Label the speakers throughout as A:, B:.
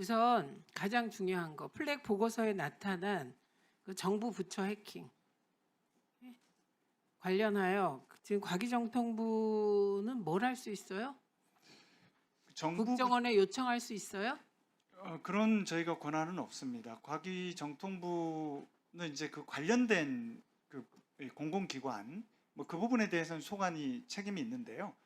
A: 우선 가장 중요한 거 플렉 보고서에 나타난 그 정부 부처 해킹 예? 관련하여 지금 과기정통부는 뭘 할 수 있어요?
B: 정부
A: 국정원에 요청할 수 있어요?
B: 어, 그런 저희가 권한은 없습니다. 과기정통부는 이제 그 관련된 그 공공기관 뭐 그 부분에 대해서는 소관이 책임이 있는데요.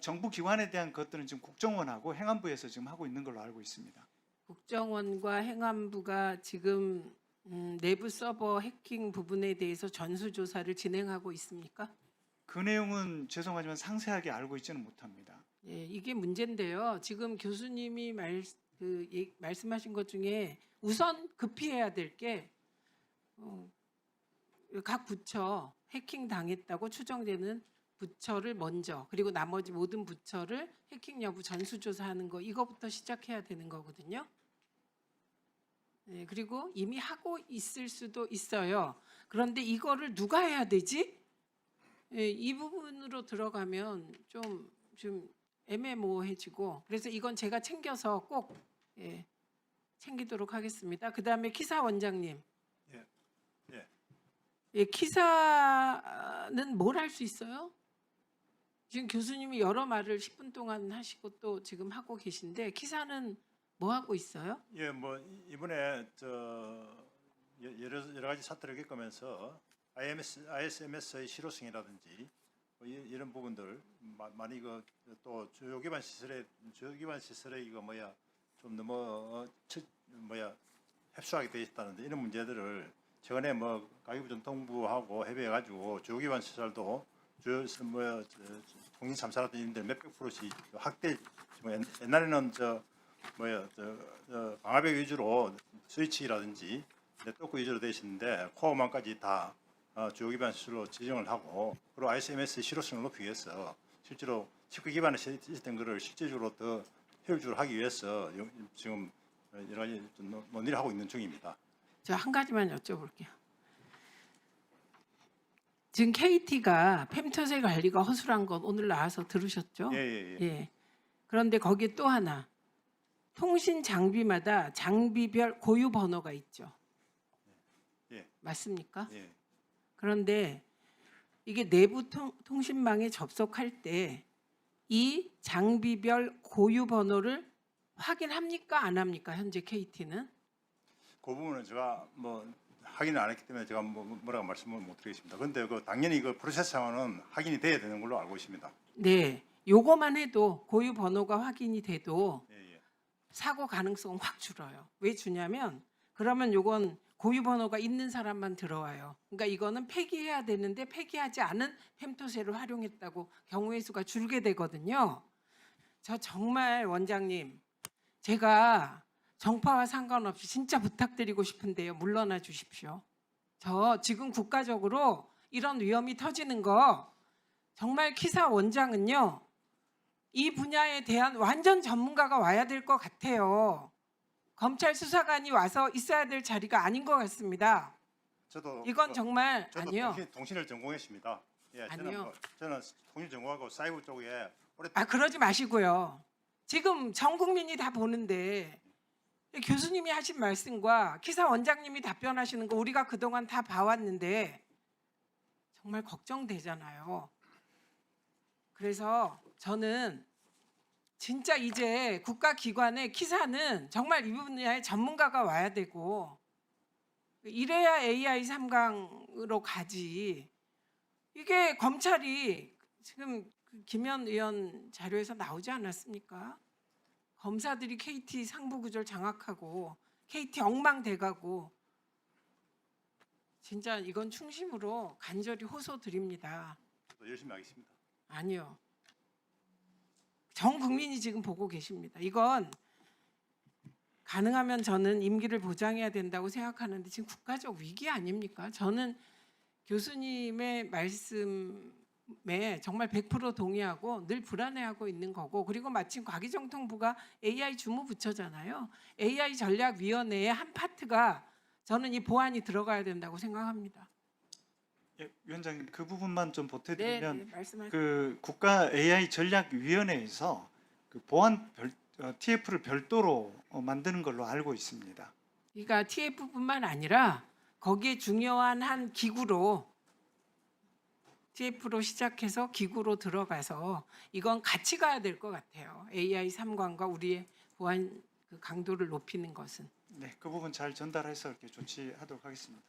B: 정부 기관에 대한 것들은 지금 국정원하고 행안부에서 지금 하고 있는 걸로 알고 있습니다.
A: 국정원과 행안부가 지금 음, 내부 서버 해킹 부분에 대해서 전수조사를 진행하고 있습니까?
B: 그 내용은 죄송하지만 상세하게 알고 있지는 못합니다.
A: 예, 이게 문제인데요. 지금 교수님이 말, 그, 예, 말씀하신 것 중에 우선 급히해야 될게 어, 각 부처 해킹 당했다고 추정되는 부처를 먼저 그리고 나머지 모든 부처를 해킹 여부 전수조사하는 거 이거부터 시작해야 되는 거거든요. 네, 그리고 이미 하고 있을 수도 있어요. 그런데 이거를 누가 해야 되지? 예, 이 부분으로 들어가면 좀 좀 애매모호해지고 그래서 이건 제가 챙겨서 꼭 예, 챙기도록 하겠습니다. 그 다음에 키사 원장님.
C: 예, 예.
A: 예, 키사는 뭘 할 수 있어요? 지금 교수님이 여러 말을 10분 동안 하시고 또 지금 하고 계신데 키사는 뭐 하고 있어요?
C: 예, 뭐 이- 이번에 저 여- 여러 여러 가지 사태를 겪으면서 IMS, ISMS의 실효성이라든지 뭐 이- 이런 부분들 마- 많이 그또 주요 기반 시설에 주요 기반 시설에 이거 뭐야 좀 너무 어, 처, 뭐야 협소하게 되어 있다는데 이런 문제들을 최근에 뭐 가계부 정통부하고 협의해 가지고 주요 기반 시설도 주요 저, 통신 3사라든지 이런 데 몇백 프로씩 확대 옛- 옛날에는 저 뭐야 저, 저 방화벽 위주로 스위치라든지 네트워크 위주로 되어 있었는데 코어망까지 다 어, 주요 기반 시설로 지정을 하고 그리고 ISMS 실효성을 높이기 위해서 실제로 식구 기반에 시스템 거를 실제적으로 더 효율적으로 하기 위해서 요- 지금 여러 가지 논- 논의를 하고 있는 중입니다.
A: 저 한 가지만 여쭤볼게요. 지금 KT가 펜터세 관리가 허술한 건 오늘 나와서 들으셨죠?
C: 예, 예, 예.
A: 예. 그런데 거기에 또 하나 통신 장비마다 장비별 고유 번호가 있죠.
C: 예.
A: 맞습니까?
C: 예.
A: 그런데 이게 내부 통, 통신망에 접속할 때 이 장비별 고유 번호를 확인합니까 안 합니까 현재 KT는?
C: 그 부분은 제가 뭐 확인을 안 했기 때문에 제가 뭐 뭐라고 말씀을 못 드리겠습니다. 그런데 그 당연히 그 프로세스상은 확인이 돼야 되는 걸로 알고 있습니다.
A: 네, 요거만 해도 고유 번호가 확인이 돼도
C: 예, 예.
A: 사고 가능성은 확 줄어요. 왜 주냐면 그러면 요건 고유 번호가 있는 사람만 들어와요. 그러니까 이거는 폐기해야 되는데 폐기하지 않은 펨토세를 활용했다고 경우의 수가 줄게 되거든요. 저 정말 원장님 제가 정파와 상관없이 진짜 부탁드리고 싶은데요. 물러나 주십시오. 저 지금 국가적으로 이런 위험이 터지는 거 정말 키사 원장은요. 이 분야에 대한 완전 전문가가 와야 될 것 같아요. 검찰 수사관이 와서 있어야 될 자리가 아닌 것 같습니다.
C: 저도
A: 이건
C: 그-
A: 정말
C: 저도
A: 아니요.
C: 통신, 통신을 전공했습니다. 예, 저는
A: 아니요.
C: 뭐- 저는 통신 전공하고 사이버 쪽에 오래
A: 아 그러지 마시고요. 지금 전 국민이 다 보는데 교수님이 하신 말씀과 기사 원장님이 답변하시는 거 우리가 그동안 다 봐왔는데 정말 걱정되잖아요. 그래서 저는 진짜 이제 국가기관의 기사는 정말 이 분야의 전문가가 와야 되고 이래야 AI 3강으로 가지. 이게 검찰이 지금 그 김현 의원 자료에서 나오지 않았습니까? 검사들이 KT 상부 구조를 장악하고 KT 엉망돼가고 진짜 이건 충심으로 간절히 호소드립니다.
C: 열심히 하겠습니다.
A: 아니요. 전 국민이 지금 보고 계십니다. 이건 가능하면 저는 임기를 보장해야 된다고 생각하는데 지금 국가적 위기 아닙니까? 저는 교수님의 말씀에 정말 100% 동의하고 늘 불안해하고 있는 거고 그리고 마침 과기정통부가 AI 주무부처잖아요. AI 전략위원회의 한 파트가 저는 이 보안이 들어가야 된다고 생각합니다.
B: 예, 위원장님 그 부분만 좀
A: 네,
B: 보태드리면
A: 네 말씀하세요.
B: 그 국가 AI 전략 위원회에서 그 보안 별, TF를 별도로 어, 만드는 걸로 알고 있습니다.
A: 그러니까 TF뿐만 아니라 거기에 중요한 한 기구로 TF로 시작해서 기구로 들어가서 이건 같이 가야 될 것 같아요. AI 3관과 우리의 보안 그 강도를 높이는 것은.
B: 네, 그 부분 잘 전달해서 이렇게 조치하도록 하겠습니다.